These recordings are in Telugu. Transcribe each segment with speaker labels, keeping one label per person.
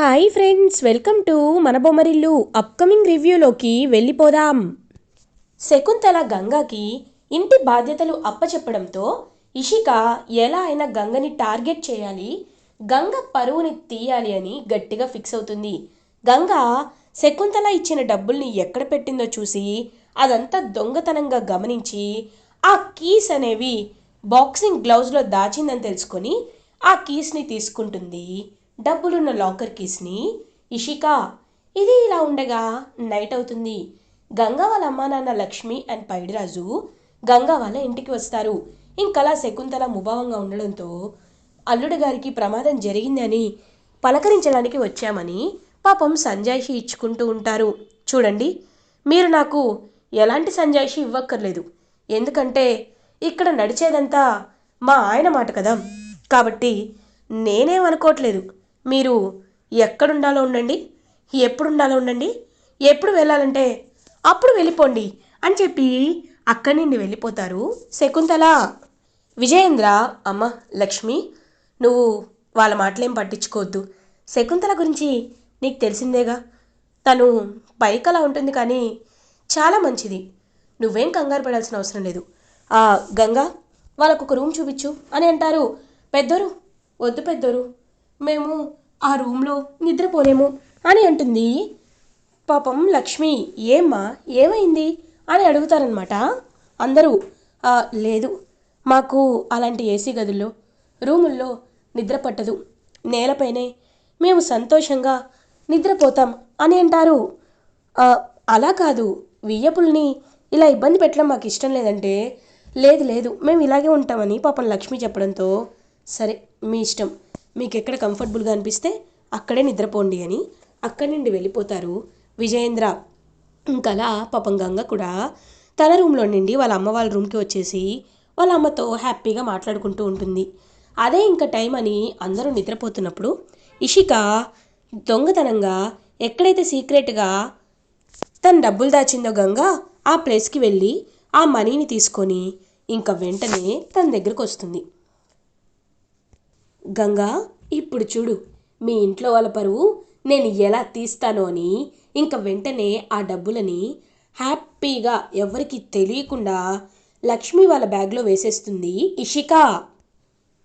Speaker 1: హాయ్ ఫ్రెండ్స్ వెల్కమ్ టు మన బొమ్మరిల్లు అప్కమింగ్ రివ్యూలోకి వెళ్ళిపోదాం శకుంతల గంగకి ఇంటి బాధ్యతలు అప్పచెప్పడంతో ఇషిక ఎలా అయినా గంగని టార్గెట్ చేయాలి గంగ పరువుని తీయాలి అని గట్టిగా ఫిక్స్ అవుతుంది గంగ శకుంతల ఇచ్చిన డబ్బుల్ని ఎక్కడ పెట్టిందో చూసి అదంతా దొంగతనంగా గమనించి ఆ కీస్ అనేవి బాక్సింగ్ గ్లౌజ్లో దాచిందని తెలుసుకొని ఆ కీస్ని తీసుకుంటుంది డబ్బులున్న లాకర్ కీస్ని ఇషికా ఇది ఇలా ఉండగా నైట్ అవుతుంది. గంగా వాళ్ళ అమ్మా నాన్న లక్ష్మి అండ్ పైడిరాజు గంగా వాళ్ళ ఇంటికి వస్తారు. ఇంకలా శకుంతల ముభావంగా ఉండడంతో అల్లుడు గారికి ప్రమాదం జరిగిందని పలకరించడానికి వచ్చామని పాపం సంజాయిషి ఇచ్చుకుంటూ ఉంటారు. చూడండి మీరు నాకు ఎలాంటి సంజాయిషి ఇవ్వక్కర్లేదు. ఎందుకంటే ఇక్కడ నడిచేదంతా మా ఆయన మాట కదా. కాబట్టి నేనేమనుకోవట్లేదు మీరు ఎక్కడుండాలో ఉండండి ఎప్పుడుండాలో ఉండండి ఎప్పుడు వెళ్ళాలంటే అప్పుడు వెళ్ళిపోండి అని చెప్పి అక్కడి నుండి వెళ్ళిపోతారు. శకుంతల విజయేంద్ర అమ్మ లక్ష్మి నువ్వు వాళ్ళ మాటలేం పట్టించుకోవద్దు. శకుంతల గురించి నీకు తెలిసిందేగా? తను పైకలా ఉంటుంది కానీ చాలా మంచిది. నువ్వేం కంగారు పడాల్సిన అవసరం లేదు. ఆ గంగా వాళ్ళకు ఒక రూమ్ చూపించు అని అంటారు. పెద్దోరు వద్దు పెద్దోరు మేము ఆ రూమ్లో నిద్రపోలేము అని అంటుంది. పాపం లక్ష్మి ఏమ్మా ఏమైంది? అని అడుగుతారనమాట అందరూ లేదు మాకు అలాంటి ఏసీ గదుల్లో రూముల్లో నిద్ర పట్టదు. నేలపైనే మేము సంతోషంగా నిద్రపోతాం అని అంటారు. అలా కాదు. వియ్యపుల్ని ఇలా ఇబ్బంది పెట్టడం మాకు ఇష్టం లేదంటే లేదు లేదు మేము ఇలాగే ఉంటామని పాపం లక్ష్మి చెప్పడంతో సరే మీ ఇష్టం. మీకు ఎక్కడ కంఫర్టబుల్గా అనిపిస్తే అక్కడే నిద్రపోండి అని అక్కడి నుండి వెళ్ళిపోతారు విజయేంద్ర. ఇంకలా పాపం గంగ కూడా తన రూమ్లో నుండి వాళ్ళ అమ్మ వాళ్ళ రూమ్కి వచ్చేసి వాళ్ళ అమ్మతో హ్యాపీగా మాట్లాడుకుంటూ ఉంటుంది. అదే ఇంకా టైం అని అందరూ నిద్రపోతున్నప్పుడు ఇషిక దొంగతనంగా ఎక్కడైతే సీక్రెట్గా తన డబ్బులు దాచిందో గంగ ఆ ప్లేస్కి వెళ్ళి ఆ మనీని తీసుకొని ఇంకా వెంటనే తన దగ్గరకు వస్తుంది. గంగా ఇప్పుడు చూడు మీ ఇంట్లో వాళ్ళ పరువు నేను ఎలా తీస్తానో అని ఇంకా వెంటనే ఆ డబ్బులని హ్యాపీగా ఎవరికి తెలియకుండా లక్ష్మి వాళ్ళ బ్యాగ్లో వేసేస్తుంది ఇషిక.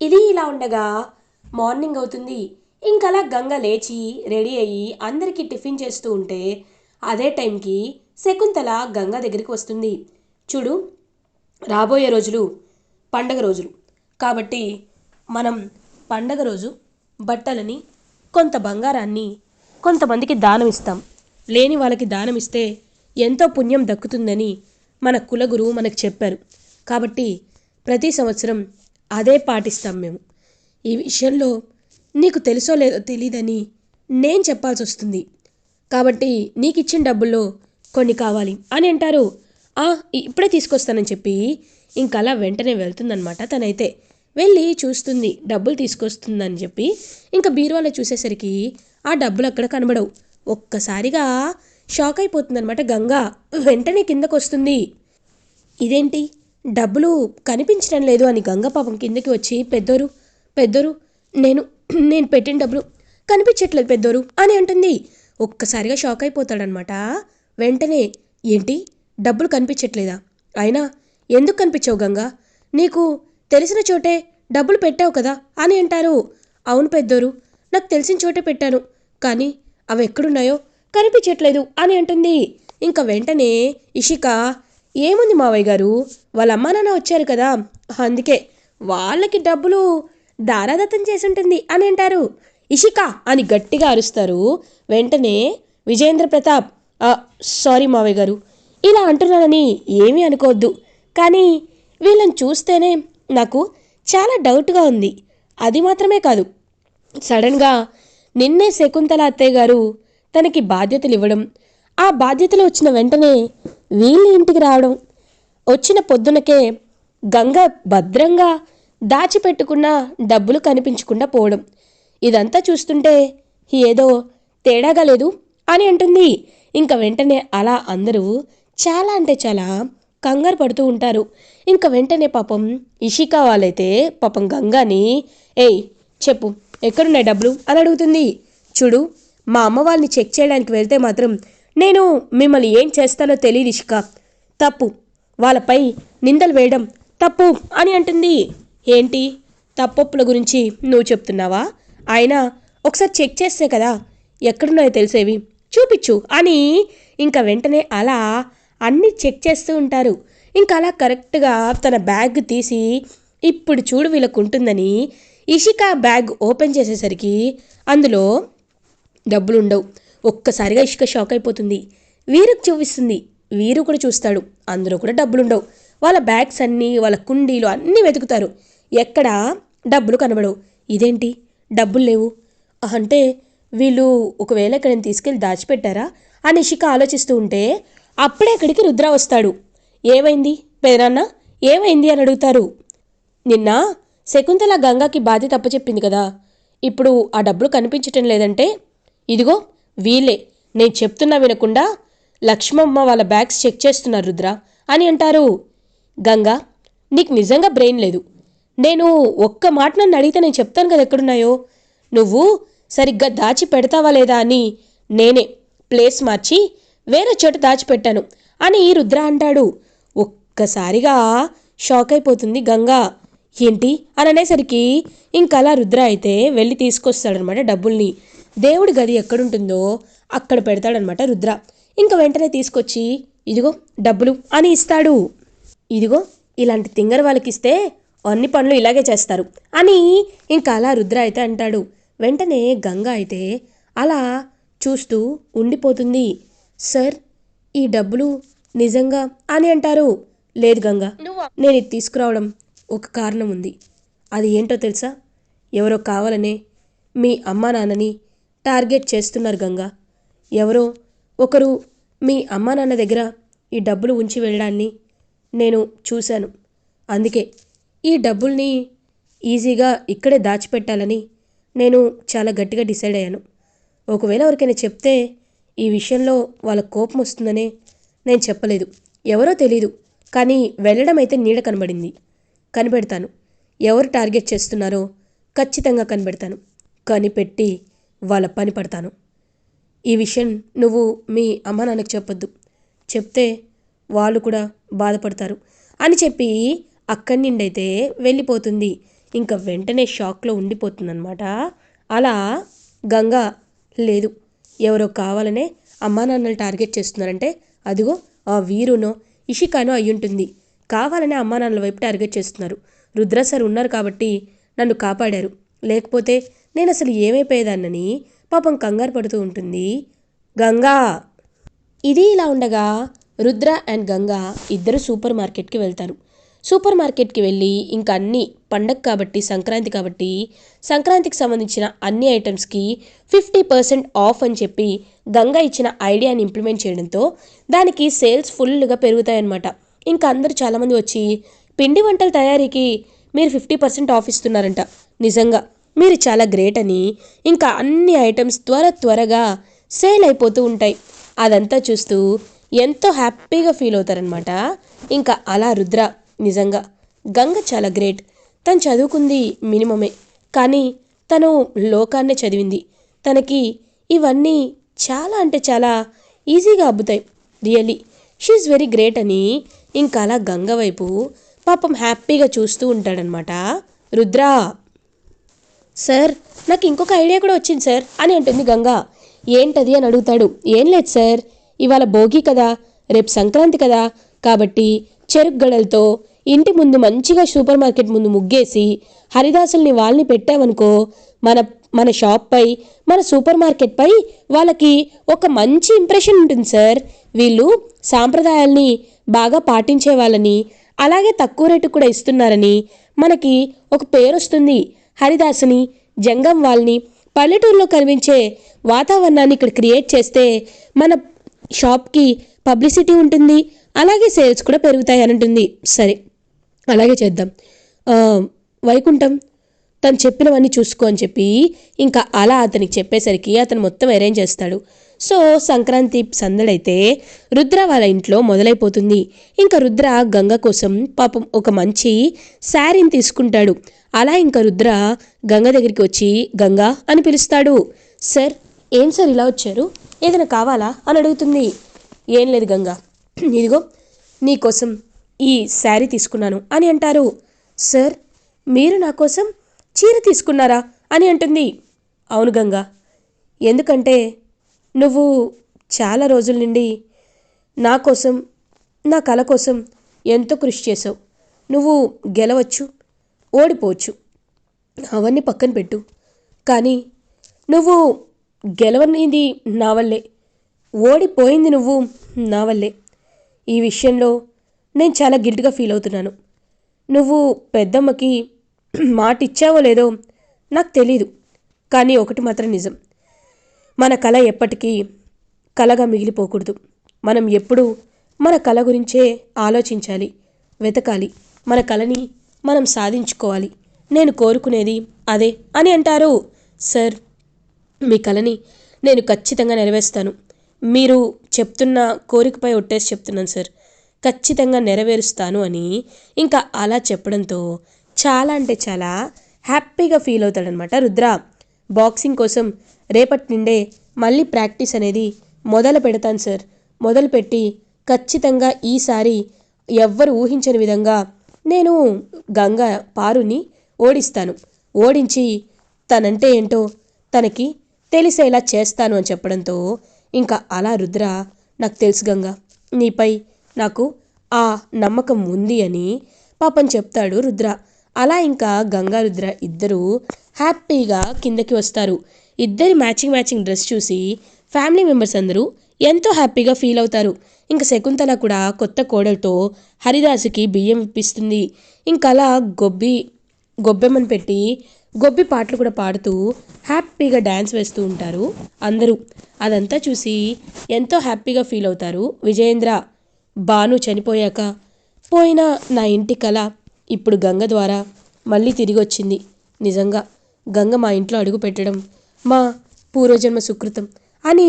Speaker 1: ఇది ఇలా ఉండగా మార్నింగ్ అవుతుంది. ఇంకలా గంగ లేచి రెడీ అయ్యి అందరికీ టిఫిన్ చేస్తూ ఉంటే అదే టైంకి శకుంతల గంగ దగ్గరికి వస్తుంది. చూడు రాబోయే రోజులు పండగ రోజులు. కాబట్టి మనం పండగ రోజు బట్టలని కొంత బంగారాన్ని కొంతమందికి దానం ఇస్తాం లేని వాళ్ళకి దానం ఇస్తే ఎంతో పుణ్యం దక్కుతుందని మన కులగురువు మనకు చెప్పారు. కాబట్టి ప్రతి సంవత్సరం అదే పాటిస్తాం మేము. ఈ విషయంలో నీకు తెలుసో లేదో తెలియదని నేను చెప్పాల్సి వస్తుంది. కాబట్టి నీకు ఇచ్చిన డబ్బుల్లో కొన్ని కావాలి అని అంటారు. ఇప్పుడే తీసుకొస్తానని చెప్పి ఇంకలా వెంటనే వెళ్తుందనమాట తనైతే. వెళ్ళి చూస్తుంది డబ్బులు తీసుకొస్తుందని చెప్పి. ఇంకా బీరువాలో చూసేసరికి ఆ డబ్బులు అక్కడ కనబడవు. ఒక్కసారిగా షాక్ అయిపోతుందనమాట గంగా. వెంటనే కిందకు వస్తుంది ఇదేంటి? డబ్బులు కనిపించడం లేదు అని గంగ పాపం కిందకి వచ్చి పెద్దోరు పెద్దోరు నేను నేను పెట్టిన డబ్బులు కనిపించట్లేదు పెద్దోరు అని అంటుంది. ఒక్కసారిగా షాక్ అయిపోతాడనమాట వెంటనే ఏంటి? డబ్బులు కనిపించట్లేదా? అయినా ఎందుకు కనిపించావు గంగా? నీకు తెలిసిన చోటే డబ్బులు పెట్టావు కదా అని అంటారు. అవును పెద్దోరు నాకు తెలిసిన చోటే పెట్టాను. కానీ అవి ఎక్కడున్నాయో కనిపించట్లేదు అని అంటుంది. ఇంకా వెంటనే ఇషిక ఏముంది మావయ్య గారు? వాళ్ళ అమ్మా నాన్న వచ్చారు కదా అందుకే వాళ్ళకి డబ్బులు దారాదత్తం చేసి ఉంటుంది అని అంటారు. ఇషిక అని గట్టిగా అరుస్తారు. వెంటనే విజయేంద్ర ప్రతాప్ సారీ మావయ్య గారు ఇలా అంటున్నానని ఏమీ అనుకోవద్దు. కానీ వీళ్ళని చూస్తేనే నాకు చాలా డౌట్గా ఉంది. అది మాత్రమే కాదు. సడన్గా నిన్నే శకుంతల అత్తయ్య గారు తనకి బాధ్యతలు ఇవ్వడం ఆ బాధ్యతలు వచ్చిన వెంటనే వీళ్ళ ఇంటికి రావడం వచ్చిన పొద్దునకే గంగ భద్రంగా దాచిపెట్టుకున్న డబ్బులు కనిపించకుండా పోవడం ఇదంతా చూస్తుంటే ఏదో తేడాగా లేదు అని అంటుంది. ఇంకా వెంటనే అలా అందరూ చాలా అంటే చాలా కంగారు పడుతూ ఉంటారు. ఇంకా వెంటనే పాపం ఇషికా వాళ్ళైతే పాపం గంగాని ఏయ్ చెప్పు ఎక్కడున్నాయి డబ్బులు? అని అడుగుతుంది. చూడు మా అమ్మ వాళ్ళని చెక్ చేయడానికి వెళ్తే మాత్రం నేను మిమ్మల్ని ఏం చేస్తానో తెలియదు ఇషిక. తప్పు వాళ్ళపై నిందలు వేయడం తప్పు అని అంటుంది. ఏంటి? తప్పొప్పుల గురించి నువ్వు చెప్తున్నావా? అయినా ఒకసారి చెక్ చేస్తే కదా ఎక్కడున్నాయో తెలిసేవి? చూపించు అని ఇంకా వెంటనే అలా అన్నీ చెక్ చేస్తూ ఉంటారు. ఇంకా అలా కరెక్ట్గా తన బ్యాగ్ తీసి ఇప్పుడు చూడు వీళ్ళకు ఉంటుందని ఇషిక బ్యాగ్ ఓపెన్ చేసేసరికి అందులో డబ్బులు ఉండవు. ఒక్కసారిగా ఇషిక షాక్ అయిపోతుంది. వీరుకు చూపిస్తుంది. వీరు కూడా చూస్తాడు. అందులో కూడా డబ్బులు ఉండవు. వాళ్ళ బ్యాగ్స్ అన్నీ వాళ్ళ కుండీలు అన్నీ వెతుకుతారు. ఎక్కడ డబ్బులు కనబడవు. ఇదేంటి? డబ్బులు లేవు. అంటే వీళ్ళు ఒకవేళ ఇక్కడ తీసుకెళ్ళి దాచిపెట్టారా? అని ఇషిక ఆలోచిస్తూ ఉంటే అప్పుడే అక్కడికి రుద్ర వస్తాడు. ఏమైంది? పెదనాన్న ఏమైంది అని అడుగుతారు. నిన్న శకుంతల గంగాకి బాధ్య తప్పచెప్పింది కదా. ఇప్పుడు ఆ డబ్బులు కనిపించటం లేదంటే? ఇదిగో వీళ్ళే. నేను చెప్తున్నా వినకుండా లక్ష్మమ్మ వాళ్ళ బ్యాగ్స్ చెక్ చేస్తున్నారు రుద్ర అని అంటారు. గంగా నీకు నిజంగా బ్రెయిన్ లేదు. నేను ఒక్క మాట నన్ను అడిగితే నేను చెప్తాను కదా ఎక్కడున్నాయో. నువ్వు సరిగ్గా దాచి పెడతావా లేదా అని నేనే ప్లేస్ మార్చి వేరే చోట దాచిపెట్టాను అని రుద్ర అంటాడు. ఒక్కసారిగా షాక్ అయిపోతుంది గంగా. ఏంటి? అని అనేసరికి ఇంకలా రుద్ర అయితే వెళ్ళి తీసుకొస్తాడనమాట డబ్బుల్ని. దేవుడి గది ఎక్కడుంటుందో అక్కడ పెడతాడనమాట రుద్ర. ఇంకా వెంటనే తీసుకొచ్చి ఇదిగో డబ్బులు అని ఇస్తాడు. ఇదిగో ఇలాంటి తింగర వాళ్ళకి ఇస్తే అన్ని పనులు ఇలాగే చేస్తారు అని ఇంకా అలా రుద్ర అయితే అంటాడు. వెంటనే గంగ అయితే అలా చూస్తూ ఉండిపోతుంది. సార్ ఈ డబ్బులు నిజంగా అని అంటారు. లేదు గంగ నేను ఇది తీసుకురావడం ఒక కారణం ఉంది. అది ఏంటో తెలుసా? ఎవరో కావాలనే మీ అమ్మా నాన్నని టార్గెట్ చేస్తున్నారు గంగా. ఎవరో ఒకరు మీ అమ్మా నాన్న దగ్గర ఈ డబ్బులు ఉంచి వెళ్ళడాన్ని నేను చూశాను. అందుకే ఈ డబ్బుల్ని ఈజీగా ఇక్కడే దాచిపెట్టాలని నేను చాలా గట్టిగా డిసైడ్ అయ్యాను. ఒకవేళ ఎవరికైనా చెప్తే ఈ విషయంలో వాళ్ళ కోపం వస్తుందనే నేను చెప్పలేదు. ఎవరో తెలీదు. కానీ వెళ్ళడం అయితే నీడ కనబడింది. కనిపెడతాను. ఎవరు టార్గెట్ చేస్తున్నారో ఖచ్చితంగా కనిపెడతాను. కనిపెట్టి వాళ్ళ పని పడతాను. ఈ విషయం నువ్వు మీ అమ్మ నాన్నకు చెప్పొద్దు. చెప్తే వాళ్ళు కూడా బాధపడతారు. అని చెప్పి అక్కడి నుండి అయితే వెళ్ళిపోతుంది. ఇంకా వెంటనే షాక్లో ఉండిపోతుందన్నమాట. అలా గంగా లేదు. ఎవరో కావాలనే అమ్మా నాన్నలు టార్గెట్ చేస్తున్నారంటే అదిగో ఆ వీరునో ఇషికానో అయ్యుంటుంది. కావాలనే అమ్మా నాన్నల వైపు టార్గెట్ చేస్తున్నారు. రుద్ర సార్ ఉన్నారు కాబట్టి నన్ను కాపాడారు. లేకపోతే నేను అసలు ఏమైపోయేదాన్నని పాపం కంగారు పడుతూ ఉంటుంది గంగా. ఇది ఇలా ఉండగా రుద్ర అండ్ గంగా ఇద్దరు సూపర్ మార్కెట్కి వెళ్తారు. సూపర్ మార్కెట్కి వెళ్ళి ఇంకా అన్ని పండగ కాబట్టి సంక్రాంతి కాబట్టి సంక్రాంతికి సంబంధించిన అన్ని ఐటమ్స్కి ఫిఫ్టీ పర్సెంట్ ఆఫ్ అని చెప్పి గంగా ఇచ్చిన ఐడియాని ఇంప్లిమెంట్ చేయడంతో దానికి సేల్స్ ఫుల్గా పెరుగుతాయన్నమాట. ఇంకా అందరూ చాలామంది వచ్చి పిండి వంటల తయారీకి మీరు ఫిఫ్టీ పర్సెంట్ ఆఫ్ ఇస్తున్నారంట. నిజంగా మీరు చాలా గ్రేట్ అని ఇంకా అన్ని ఐటమ్స్ త్వర త్వరగా సేల్ అయిపోతూ ఉంటాయి. అదంతా చూస్తూ ఎంతో హ్యాపీగా ఫీల్ అవుతారనమాట ఇంకా అలా రుద్ర నిజంగా గంగ చాలా గ్రేట్. తను చదువుకుంది మినిమమే. కానీ తను లోకాన్నే చదివింది. తనకి ఇవన్నీ చాలా అంటే చాలా ఈజీగా అబ్బుతాయి. రియల్లీ షీఈ్ వెరీ గ్రేట్ అని ఇంకా అలా గంగ వైపు పాపం హ్యాపీగా చూస్తూ ఉంటాడనమాట రుద్ర! సార్ నాకు ఇంకొక ఐడియా కూడా వచ్చింది సార్ అని అంటుంది గంగ. ఏంటది అని అడుగుతాడు. ఏం లేదు సార్. ఇవాళ భోగి కదా. రేపు సంక్రాంతి కదా. కాబట్టి చెరుకు గడలతో ఇంటి ముందు మంచిగా సూపర్ మార్కెట్ ముందు ముగ్గేసి హరిదాసుల్ని వాళ్ళని పెట్టామనుకో మన మన షాప్పై మన సూపర్ మార్కెట్పై వాళ్ళకి ఒక మంచి ఇంప్రెషన్ ఉంటుంది సార్. వీళ్ళు సాంప్రదాయాల్ని బాగా పాటించే వాళ్ళని అలాగే తక్కువ రేటు కూడా ఇస్తున్నారని మనకి ఒక పేరు వస్తుంది హరిదాసుని జంగం వాళ్ళని పల్లెటూరులో కనిపించే వాతావరణాన్ని ఇక్కడ క్రియేట్ చేస్తే మన షాప్కి పబ్లిసిటీ ఉంటుంది అలాగే సేల్స్ కూడా పెరుగుతాయి అని ఉంటుంది సరే అలాగే చేద్దాం. వైకుంఠం తను చెప్పినవన్నీ చూసుకో అని చెప్పి ఇంకా అలా అతనికి చెప్పేసరికి అతను మొత్తం అరేంజ్ చేస్తాడు. సో సంక్రాంతి సందడైతే రుద్ర వాళ్ళ ఇంట్లో మొదలైపోతుంది. ఇంకా రుద్ర గంగ కోసం పాపం ఒక మంచి శారీని తీసుకుంటాడు. అలా ఇంకా రుద్ర గంగ దగ్గరికి వచ్చి గంగా అని పిలుస్తాడు. సార్ ఏం సార్ ఇలా వచ్చారు? ఏదైనా కావాలా? అని అడుగుతుంది. ఏం లేదు గంగా. ఇదిగో నీకోసం ఈ శారీ తీసుకున్నాను అని అంటారు. సార్ మీరు నా కోసం చీర తీసుకున్నారా అని అంటుంది. అవును గంగా ఎందుకంటే నువ్వు చాలా రోజుల నుండి నా కోసం నా కళ కోసం ఎంతో కృషి చేసావు నువ్వు గెలవచ్చు ఓడిపోవచ్చు అవన్నీ పక్కన పెట్టు. కానీ నువ్వు గెలవనిది నా వల్లే ఓడిపోయింది నువ్వు నా వల్లే. ఈ విషయంలో నేను చాలా గిల్ట్గా ఫీల్ అవుతున్నాను. నువ్వు పెద్దమ్మకి మాట ఇచ్చావో లేదో నాకు తెలీదు కానీ ఒకటి మాత్రం నిజం. మన కళ ఎప్పటికీ కళగా మిగిలిపోకూడదు. మనం ఎప్పుడూ మన కళ గురించే ఆలోచించాలి వెతకాలి. మన కళని మనం సాధించుకోవాలి. నేను కోరుకునేది అదే అని అంటారు సార్. మీ కళని నేను ఖచ్చితంగా నెరవేరుస్తాను. మీరు చెప్తున్న కోరికపై ఒట్టేసి చెప్తున్నాను సార్. ఖచ్చితంగా నెరవేరుస్తాను అని ఇంకా అలా చెప్పడంతో చాలా అంటే చాలా హ్యాపీగా ఫీల్ అవుతాడనమాట రుద్ర. బాక్సింగ్ కోసం రేపటి నుండే మళ్ళీ ప్రాక్టీస్ అనేది మొదలు పెడతాను సార్. మొదలుపెట్టి ఖచ్చితంగా ఈసారి ఎవ్వరు ఊహించని విధంగా నేను గంగా పారుని ఓడిస్తాను. ఓడించి తనంటే ఏంటో తనకి తెలిసేలా చేస్తాను అని చెప్పడంతో ఇంకా అలా రుద్ర నాకు తెలుసు గంగా నీపై నాకు ఆ నమ్మకం ఉంది అని పాపం చెప్తాడు రుద్ర. అలా ఇంకా గంగా రుద్ర ఇద్దరూ హ్యాపీగా కిందకి వస్తారు. ఇద్దరి మ్యాచింగ్ మ్యాచింగ్ డ్రెస్ చూసి ఫ్యామిలీ మెంబర్స్ అందరూ ఎంతో హ్యాపీగా ఫీల్ అవుతారు. ఇంకా శకుంతల కూడా కొత్త కోడలతో హరిదాసుకి బియ్యం ఇప్పిస్తుంది. ఇంకా అలా గొబ్బి గొబ్బెమ్మని పెట్టి గొబ్బి పాటలు కూడా పాడుతూ హ్యాపీగా డ్యాన్స్ వేస్తూ ఉంటారు అందరూ. అదంతా చూసి ఎంతో హ్యాపీగా ఫీల్ అవుతారు. విజయేంద్ర బాను చనిపోయాక పోయిన నా ఇంటి కళ ఇప్పుడు గంగ ద్వారా మళ్ళీ తిరిగి వచ్చింది. నిజంగా గంగ మా ఇంట్లో అడుగు పెట్టడం మా పూర్వజన్మ సుకృతం అని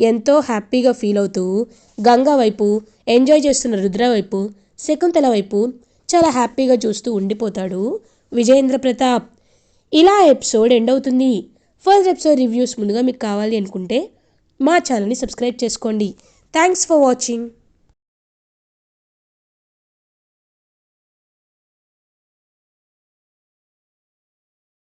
Speaker 1: ఎంతో హ్యాపీగా ఫీల్ అవుతూ గంగా వైపు ఎంజాయ్ చేస్తున్న రుద్ర వైపు శకుంతల వైపు చాలా హ్యాపీగా చూస్తూ ఉండిపోతాడు విజయేంద్ర ప్రతాప్. ఇలా ఎపిసోడ్ ఎండ్ అవుతుంది. ఫస్ట్ ఎపిసోడ్ రివ్యూస్ ముందుగా మీకు కావాలి అనుకుంటే మా ఛానల్ని సబ్స్క్రైబ్ చేసుకోండి. Thanks for watching.